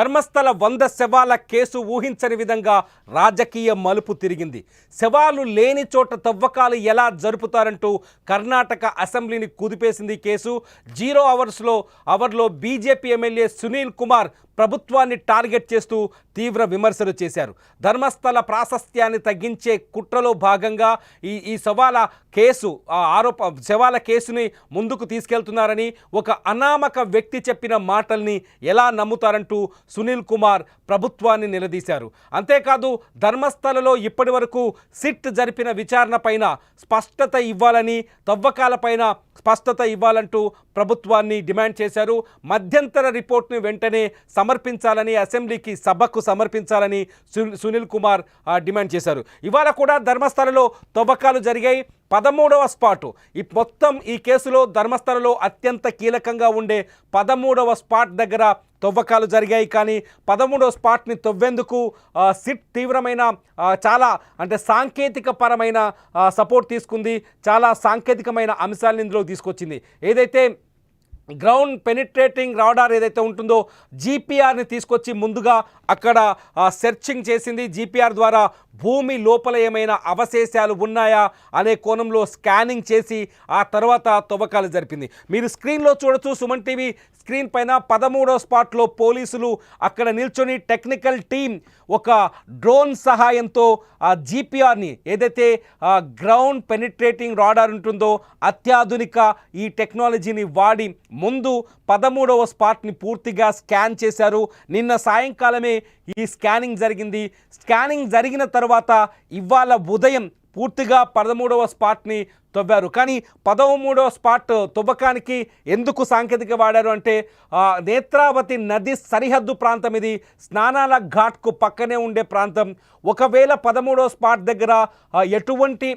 ధర్మస్థల వంద శవాల కేసు ఊహించని విధంగా రాజకీయ మలుపు తిరిగింది. శవాలు లేని చోట తవ్వకాలు ఎలా జరుపుతారంటూ కర్ణాటక అసెంబ్లీని కుదిపేసింది కేసు. జీరో అవర్స్లో అవర్లో బీజేపీ ఎమ్మెల్యే సునీల్ కుమార్ ప్రభుత్వాన్ని టార్గెట్ చేస్తూ తీవ్ర విమర్శలు చేశారు. ధర్మస్థల ప్రాశస్త్యాన్ని తగ్గించే కుట్రలో భాగంగా ఈ ఈ సవాల కేసు ఆరోప శవాల కేసుని ముందుకు తీసుకెళ్తున్నారని ఒక అనామక వ్యక్తి చెప్పిన మాటల్ని ఎలా నమ్ముతారంటూ సునీల్ కుమార్ ప్రభుత్వాన్ని నిలదీశారు. అంతేకాదు ధర్మస్థలలో ఇప్పటి వరకు సిట్ జరిపిన విచారణపైన స్పష్టత ఇవ్వాలని తవ్వకాలపైన స్పష్టత ఇవ్వాలంటూ ప్రభుత్వాన్ని డిమాండ్ చేశారు. మధ్యంతర రిపోర్ట్ను వెంటనే సమర్పించాలని అసెంబ్లీకి సభకు సమర్పించాలని సునీల్ కుమార్ డిమాండ్ చేశారు. ఇవాళ కూడా ధర్మస్థలలో తవ్వకాలు జరిగాయి. పదమూడవ స్పాటు. ఈ మొత్తం ఈ కేసులో ధర్మస్థలలో అత్యంత కీలకంగా ఉండే పదమూడవ స్పాట్ దగ్గర తవ్వకాలు జరిగాయి. కానీ పదమూడవ స్పాట్ని తవ్వేందుకు సిట్ తీవ్రమైన చాలా అంటే సాంకేతిక పరమైన సపోర్ట్ తీసుకుంది. చాలా సాంకేతికమైన అంశాలను ఇందులో తీసుకొచ్చింది. ఏదైతే గ్రౌండ్ పెనిట్రేటింగ్ రాడార్ ఏదైతే ఉంటుందో జీపీఆర్ని తీసుకొచ్చి ముందుగా అక్కడ సెర్చింగ్ చేసింది. జీపీఆర్ ద్వారా భూమి లోపల ఏమైనా అవశేషాలు ఉన్నాయా అనే కోణంలో స్కానింగ్ చేసి ఆ తర్వాత తవ్వకాలు జరిపింది. మీరు స్క్రీన్లో చూడొచ్చు సుమన్ టీవీ స్క్రీన్ పైన పదమూడో స్పాట్లో పోలీసులు అక్కడ నిల్చొని టెక్నికల్ టీం ఒక డ్రోన్ సహాయంతో ఆ జీపీఆర్ని ఏదైతే గ్రౌండ్ పెనిట్రేటింగ్ రాడార్ ఉంటుందో అత్యాధునిక ఈ టెక్నాలజీని వాడి ముందు పదమూడవ స్పాట్ని పూర్తిగా స్కాన్ చేశారు. నిన్న సాయంకాలమే ఈ స్కానింగ్ జరిగింది. స్కానింగ్ జరిగిన తర్వాత ఇవాళ ఉదయం పూర్తిగా పదమూడవ స్పాట్ని తవ్వారు. కానీ పదమూడవ స్పాట్ తవ్వకానికి ఎందుకు సాంకేతిక వాడారు అంటే నేత్రావతి నది సరిహద్దు ప్రాంతం ఇది. స్నానాల ఘాట్కు పక్కనే ఉండే ప్రాంతం. ఒకవేళ పదమూడవ స్పాట్ దగ్గర ఎటువంటి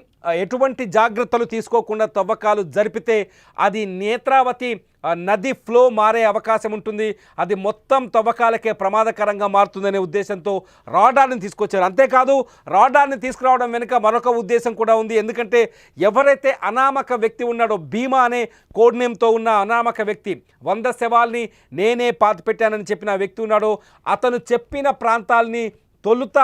ఎటువంటి జాగ్రత్తలు తీసుకోకుండా తవ్వకాలు జరిపితే అది నేత్రావతి నది ఫ్లో మారే అవకాశం ఉంటుంది. అది మొత్తం తవ్వకాలకే ప్రమాదకరంగా మారుతుందనే ఉద్దేశంతో రాడార్ని తీసుకొచ్చారు. అంతేకాదు రాడార్ని తీసుకురావడం వెనుక మరొక ఉద్దేశం కూడా ఉంది. ఎందుకంటే ఎవరైతే అనామక వ్యక్తి ఉన్నాడో భీమా అనే కోడ్ నేమ్తో ఉన్న అనామక వ్యక్తి వంద శవాల్ని నేనే పాతి పెట్టానని చెప్పిన వ్యక్తి ఉన్నాడో అతను చెప్పిన ప్రాంతాల్ని తొలుత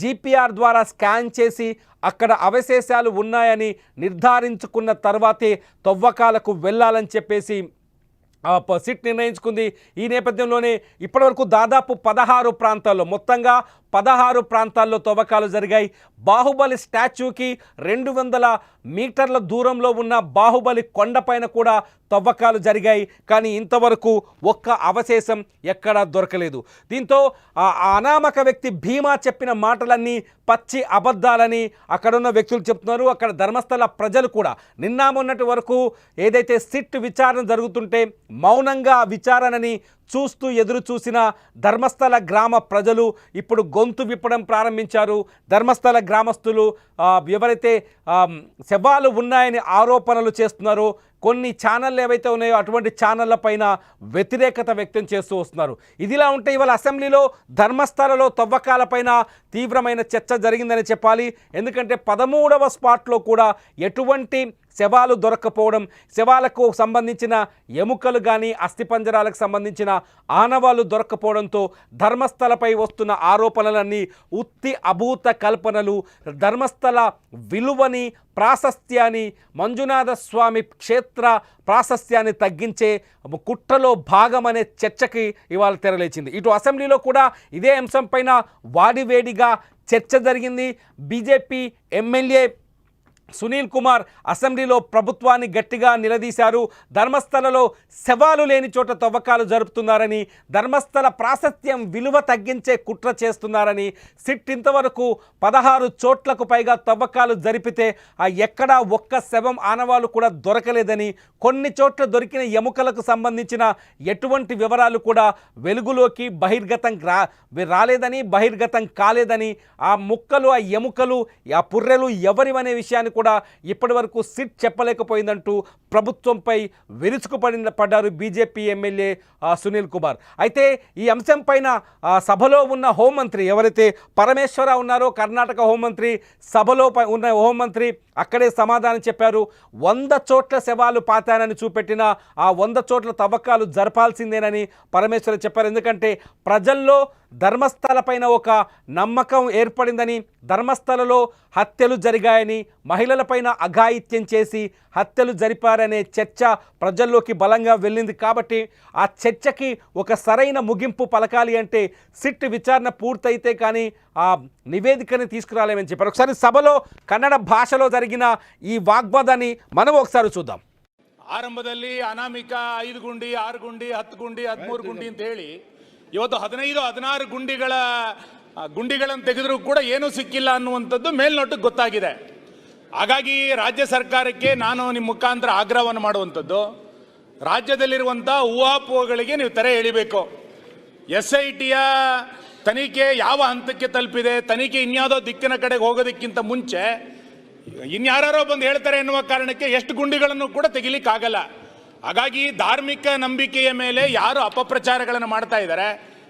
జీపీఆర్ ద్వారా స్కాన్ చేసి అక్కడ అవశేషాలు ఉన్నాయని నిర్ధారించుకున్న తర్వాతే తవ్వకాలకు వెళ్ళాలని చెప్పేసి సిట్ నిర్ణయించుకుంది. ఈ నేపథ్యంలోనే ఇప్పటివరకు దాదాపు పదహారు ప్రాంతాల్లో మొత్తంగా పదహారు ప్రాంతాల్లో తవ్వకాలు జరిగాయి. బాహుబలి స్టాచ్యూకి రెండు వందల మీటర్ల దూరంలో ఉన్న బాహుబలి కొండపైన కూడా తవ్వకాలు జరిగాయి. కానీ ఇంతవరకు ఒక్క అవశేషం ఎక్కడా దొరకలేదు. దీంతో ఆ అనామక వ్యక్తి భీమా చెప్పిన మాటలన్నీ పచ్చి అబద్ధాలని అక్కడున్న వ్యక్తులు చెప్తున్నారు. అక్కడ ధర్మస్థల ప్రజలు కూడా నిన్న మొన్నటి వరకు ఏదైతే సిట్ విచారణ జరుగుతుంటే మౌనంగా విచారణని చూస్తూ ఎదురు చూసిన ధర్మస్థల గ్రామ ప్రజలు ఇప్పుడు గొంతు విప్పడం ప్రారంభించారు. ధర్మస్థల గ్రామస్తులు ఎవరైతే శవాలు ఉన్నాయని ఆరోపణలు చేస్తున్నారో కొన్ని ఛానళ్ళు ఏవైతే ఉన్నాయో అటువంటి ఛానళ్ళ పైన వ్యతిరేకత వ్యక్తం చేస్తూ వస్తున్నారు. ఇదిలా ఉంటే ఇవాళ అసెంబ్లీలో ధర్మస్థలలో తవ్వకాలపైన తీవ్రమైన చర్చ జరిగిందని చెప్పాలి. ఎందుకంటే పదమూడవ స్పాట్లో కూడా ఎటువంటి శవాలు దొరక్కపోవడం శవాలకు సంబంధించిన ఎముకలు కానీ అస్థిపంజరాలకు సంబంధించిన ఆనవాళ్ళు దొరక్కపోవడంతో ధర్మస్థలపై వస్తున్న ఆరోపణలన్నీ ఉత్తి అభూత కల్పనలు. ధర్మస్థల విలువని ప్రాశస్త్యాన్ని మంజునాథ స్వామి క్షేత్ర ప్రాశస్త్యాన్ని తగ్గించే కుట్రలో భాగమనే చర్చకి ఇవాళ తెరలేచింది. ఇటు అసెంబ్లీలో కూడా ఇదే అంశం పైన వాడివేడిగా చర్చ జరిగింది. బీజేపీ ఎమ్మెల్యే సునీల్ కుమార్ అసెంబ్లీలో ప్రభుత్వాన్ని గట్టిగా నిలదీశారు. ధర్మస్థలలో శవాలు లేని చోట తవ్వకాలు జరుపుతున్నారని ధర్మస్థల ప్రాశస్త్యం విలువ తగ్గించే కుట్ర చేస్తున్నారని సిట్ ఇంతవరకు పదహారు చోట్లకు పైగా తవ్వకాలు జరిపితే ఆ ఎక్కడా ఒక్క శవం ఆనవాలు కూడా దొరకలేదని కొన్ని చోట్ల దొరికిన ఎముకలకు సంబంధించిన ఎటువంటి వివరాలు కూడా వెలుగులోకి బహిర్గతం రా రాలేదని బహిర్గతం కాలేదని ఆ ముక్కలు ఆ ఎముకలు ఆ పుర్రెలు ఎవరివనే విషయాన్ని కూడా ఇప్పటి వరకు సిట్ చెప్పలేకపోయిందంటూ ప్రభుత్వంపై విరుచుకుపడిన పడ్డారు బీజేపీ ఎమ్మెల్యే సునీల్ కుమార్. అయితే ఈ అంశం పైన సభలో ఉన్న హోంమంత్రి ఎవరైతే పరమేశ్వర ఉన్నారో కర్ణాటక హోంమంత్రి సభలో ప- ఉన్న హోంమంత్రి అక్కడే సమాధానం చెప్పారు. వంద చోట్ల శవాలు పాతానని చూపెట్టిన ఆ వంద చోట్ల తవ్వకాలు జరపాల్సిందేనని పరమేశ్వర చెప్పారు. ఎందుకంటే ప్రజల్లో ధర్మస్థల పైన ఒక నమ్మకం ఏర్పడిందని ధర్మస్థలలో హత్యలు జరిగాయని మహిళలపైన అఘాయిత్యం చేసి హత్యలు జరిపారనే చర్చ ప్రజల్లోకి బలంగా వెళ్ళింది కాబట్టి ఆ చర్చకి ఒక సరైన ముగింపు పలకాలి అంటే సిట్ విచారణ పూర్తయితే కానీ ఆ నివేదికని తీసుకురాలేమని చెప్పారు ఒకసారి సభలో కన్నడ భాషలో జరిగిన ఈ వాగ్వాదాన్ని మనం ఒకసారి చూద్దాం ಆರಂಭದಲ್ಲಿ ಅನಾಮಿಕ ಐದು ಗುಂಡಿ ಆರು ಗುಂಡಿ ಹತ್ತು ಗುಂಡಿ ಹದಿಮೂರು ಗುಂಡಿ ಅಂತ ಹೇಳಿ ಇವತ್ತು ಹದಿನೈದು, ಹದಿನಾರು ಗುಂಡಿಗಳ ಗುಂಡಿಗಳನ್ನು ತೆಗೆದರೂ ಕೂಡ ಏನೂ ಸಿಕ್ಕಿಲ್ಲ ಅನ್ನುವಂಥದ್ದು ಮೇಲ್ನೋಟಕ್ಕೆ ಗೊತ್ತಾಗಿದೆ. ಹಾಗಾಗಿ ರಾಜ್ಯ ಸರ್ಕಾರಕ್ಕೆ ನಾನು ನಿಮ್ಮ ಮುಖಾಂತರ ಆಗ್ರಹವನ್ನು ಮಾಡುವಂಥದ್ದು. ರಾಜ್ಯದಲ್ಲಿರುವಂಥ ಊಹಾಪೋಹಗಳಿಗೆ ನೀವು ತೆರೆ ಎಳಿಬೇಕು. ಎಸ್ ಐ ಟಿಯ ತನಿಖೆ ಯಾವ ಹಂತಕ್ಕೆ ತಲುಪಿದೆ, ತನಿಖೆ ಇನ್ಯಾವುದೋ ದಿಕ್ಕಿನ ಕಡೆಗೆ ಹೋಗೋದಕ್ಕಿಂತ ಮುಂಚೆ ಇನ್ಯಾರೋ ಬಂದು ಹೇಳ್ತಾರೆ ಎನ್ನುವ ಕಾರಣಕ್ಕೆ ಎಷ್ಟು ಗುಂಡಿಗಳನ್ನು ಕೂಡ ತೆಗಿಲಿಕ್ಕಾಗಲ್ಲ. ಹಾಗಾಗಿ ಧಾರ್ಮಿಕ ನಂಬಿಕೆಯ ಮೇಲೆ ಯಾರು ಅಪಪ್ರಚಾರಗಳನ್ನು ಮಾಡ್ತಾ ಇದ್ದಾರೆ?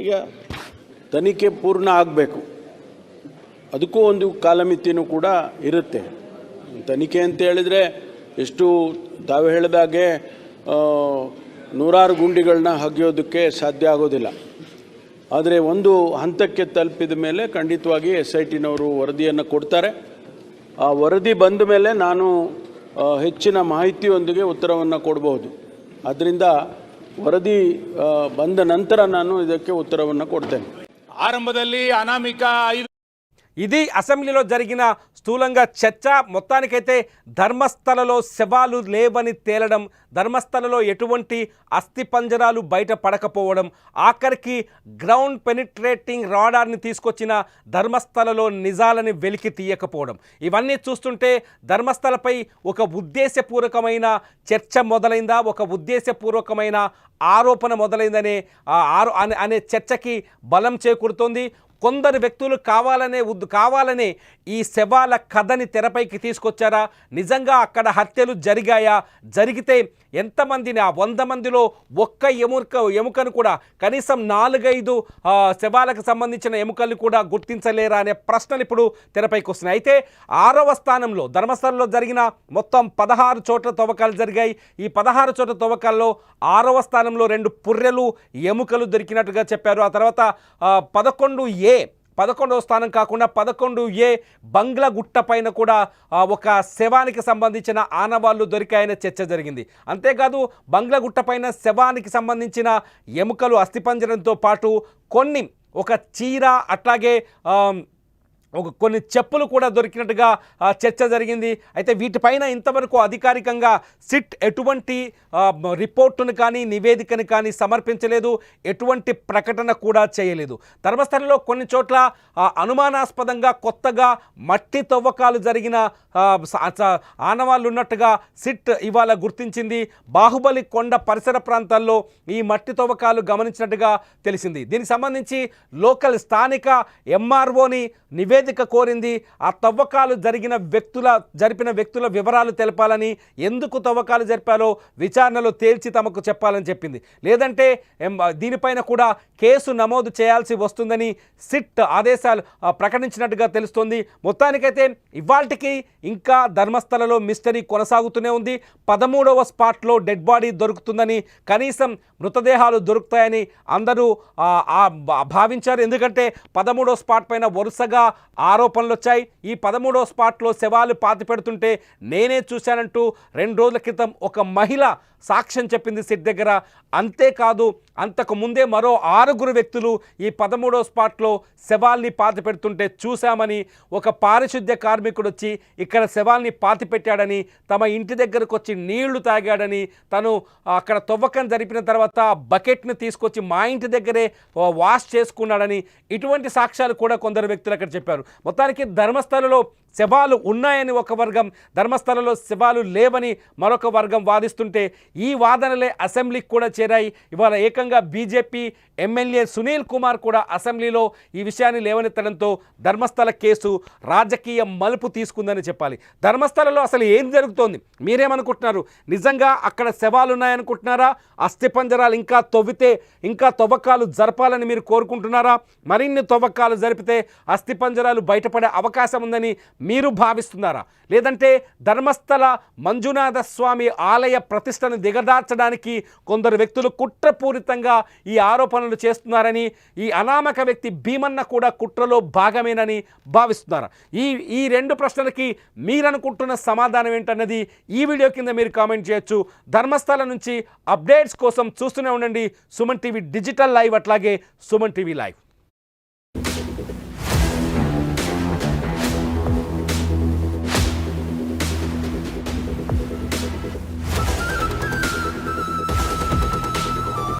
ಈಗ ತನಿಖೆ ಪೂರ್ಣ ಆಗಬೇಕು. ಅದಕ್ಕೂ ಒಂದು ಕಾಲಮಿತಿನೂ ಕೂಡ ಇರುತ್ತೆ. ತನಿಖೆ ಅಂತ ಹೇಳಿದರೆ ಎಷ್ಟು ತಾವು ಹೇಳಿದಾಗೆ ನೂರಾರು ಗುಂಡಿಗಳನ್ನ ಹಗಿಯೋದಕ್ಕೆ ಸಾಧ್ಯ ಆಗೋದಿಲ್ಲ. ಆದರೆ ಒಂದು ಹಂತಕ್ಕೆ ತಲುಪಿದ ಮೇಲೆ ಖಂಡಿತವಾಗಿ ಎಸ್ ಐ ಟಿನವರು ವರದಿಯನ್ನು ಕೊಡ್ತಾರೆ. ಆ ವರದಿ ಬಂದ ಮೇಲೆ ನಾನು ಹೆಚ್ಚಿನ ಮಾಹಿತಿಯೊಂದಿಗೆ ಉತ್ತರವನ್ನು ಕೊಡಬಹುದು. ಅದರಿಂದ ವರದಿ ಬಂದ ನಂತರ ನಾನು ಇದಕ್ಕೆ ಉತ್ತರವನ್ನು ಕೊಡ್ತೇನೆ. ಆರಂಭದಲ್ಲಿ ಅನಾಮಿಕ ಐದು ఇది అసెంబ్లీలో జరిగిన స్థూలంగా చర్చ. మొత్తానికైతే ధర్మస్థలలో శవాలు లేవని తేలడం ధర్మస్థలలో ఎటువంటి అస్థి పంజరాలు బయట పడకపోవడం ఆఖరికి గ్రౌండ్ పెనిట్రేటింగ్ రాడార్ని తీసుకొచ్చిన ధర్మస్థలలో నిజాలని వెలికి తీయకపోవడం. ఇవన్నీ చూస్తుంటే ధర్మస్థలపై ఒక ఉద్దేశపూర్వకమైన చర్చ మొదలైందా? ఒక ఉద్దేశపూర్వకమైన ఆరోపణ మొదలైందనే ఆ ఆరో అనే అనే చర్చకి బలం చేకూరుతోంది. కొందరు వ్యక్తులు కావాలనే ఉద్ కావాలనే ఈ శవాల కథని తెరపైకి తీసుకొచ్చారా? నిజంగా అక్కడ హత్యలు జరిగాయా? జరిగితే ఎంతమందిని ఆ వంద మందిలో ఒక్క ఎముక ఎముకను కూడా కనీసం నాలుగైదు శవాలకు సంబంధించిన ఎముకల్ని కూడా గుర్తించలేరా అనే ప్రశ్నలు ఇప్పుడు తెరపైకి వస్తున్నాయి. అయితే ఆరవ స్థానంలో ధర్మస్థలంలో జరిగిన మొత్తం పదహారు చోట్ల తవ్వకాలు జరిగాయి. ఈ పదహారు చోట్ల తవ్వకాల్లో ఆరవ స్థానంలో రెండు పుర్రెలు ఎముకలు దొరికినట్టుగా చెప్పారు. ఆ తర్వాత పదకొండు ఏ ఏ పదకొండవ స్థానం కాకుండా పదకొండు ఏ బంగ్లా గుట్ట పైన కూడా ఒక శవానికి సంబంధించిన ఆనవాళ్ళు దొరికాయనే చర్చ జరిగింది. అంతేకాదు బంగ్లా గుట్ట పైన శవానికి సంబంధించిన ఎముకలు అస్థిపంజరంతో పాటు కొన్ని ఒక చీర అట్లాగే ఒక కొన్ని చెప్పులు కూడా దొరికినట్టుగా చర్చ జరిగింది. అయితే వీటిపైన ఇంతవరకు అధికారికంగా సిట్ ఎటువంటి రిపోర్టును కానీ నివేదికను కానీ సమర్పించలేదు. ఎటువంటి ప్రకటన కూడా చేయలేదు. ధర్మస్థలంలో కొన్ని చోట్ల అనుమానాస్పదంగా కొత్తగా మట్టి తవ్వకాలు జరిగిన ఆనవాళ్ళు ఉన్నట్టుగా సిట్ ఇవాళ గుర్తించింది. బాహుబలి కొండ పరిసర ప్రాంతాల్లో ఈ మట్టి తవ్వకాలు గమనించినట్టుగా తెలిసింది. దీనికి సంబంధించి లోకల్ స్థానిక ఎంఆర్ఓని నివేదిక కోరింది ఆ తవ్వకాలు జరిగిన వ్యక్తుల జరిపిన వ్యక్తుల వివరాలు తెలపాలని ఎందుకు తవ్వకాలు జరిపాలో విచారణలో తేల్చి తమకు చెప్పాలని చెప్పింది. లేదంటే దీనిపైన కూడా కేసు నమోదు చేయాల్సి వస్తుందని సిట్ ఆదేశాలు ప్రకటించినట్టుగా తెలుస్తోంది. మొత్తానికైతే ఇవాళకి ఇంకా ధర్మస్థలలో మిస్టరీ కొనసాగుతూనే ఉంది. పదమూడవ స్పాట్లో డెడ్ బాడీ దొరుకుతుందని కనీసం మృతదేహాలు దొరుకుతాయని అందరూ ఆ, భా- భావించారు. ఎందుకంటే పదమూడవ స్పాట్ పైన వరుసగా ఆరోపణలు వచ్చాయి ఈ పదమూడో స్పాట్లో శవాలు పాతి పెడుతుంటే నేనే చూశానంటూ రెండు రోజుల క్రితం ఒక మహిళ సాక్ష్యం చెప్పింది సిట్ దగ్గర. అంతేకాదు అంతకు ముందే మరో ఆరుగురు వ్యక్తులు ఈ పదమూడో స్పాట్లో శవాల్ని పాతి పెడుతుంటే చూశామని ఒక పారిశుద్ధ్య కార్మికుడు వచ్చి ఇక్కడ శవాల్ని పాతి పెట్టాడని తమ ఇంటి దగ్గరకు వచ్చి నీళ్ళు తాగాడని తను అక్కడ తవ్వకం జరిపిన తర్వాత బకెట్ని తీసుకొచ్చి మా ఇంటి దగ్గరే వాష్ చేసుకున్నాడని ఇటువంటి సాక్ష్యాలు కూడా కొందరు వ్యక్తులు అక్కడ చెప్పారు. మొత్తానికి ధర్మస్థలలో శవాలు ఉన్నాయని ఒక వర్గం ధర్మస్థలలో శవాలు లేవని మరొక వర్గం వాదిస్తుంటే ఈ వాదనలే అసెంబ్లీకి కూడా చేరాయి. ఇవాళ ఏకంగా బీజేపీ ఎమ్మెల్యే సునీల్ కుమార్ కూడా అసెంబ్లీలో ఈ విషయాన్ని లేవనెత్తడంతో ధర్మస్థల కేసు రాజకీయ మలుపు తీసుకుందని చెప్పాలి. ధర్మస్థలలో అసలు ఏం జరుగుతోంది? మీరేమనుకుంటున్నారు? నిజంగా అక్కడ శవాలు ఉన్నాయనుకుంటున్నారా అస్థిపంజరాలు ఇంకా తవ్వితే ఇంకా తవ్వకాలు జరపాలని మీరు కోరుకుంటున్నారా? మరిన్ని తవ్వకాలు జరిపితే అస్థిపంజరాలు బయటపడే అవకాశం ఉందని మీరు భావిస్తున్నారా? లేదంటే ధర్మస్థల మంజునాథ స్వామి ఆలయ ప్రతిష్టను దిగదార్చడానికి కొందరు వ్యక్తులు కుట్రపూరితంగా ఈ ఆరోపణలు చేస్తున్నారని ఈ అనామక వ్యక్తి భీమన్న కూడా కుట్రలో భాగమేనని భావిస్తున్నారా? ఈ ఈ రెండు ప్రశ్నలకి మీరనుకుంటున్న సమాధానం ఏంటన్నది ఈ వీడియో కింద మీరు కామెంట్ చేయొచ్చు. ధర్మస్థల నుంచి అప్డేట్స్ కోసం చూస్తూనే ఉండండి. సుమన్ టీవీ డిజిటల్ లైవ్ అట్లాగే సుమన్ టీవీ లైవ్.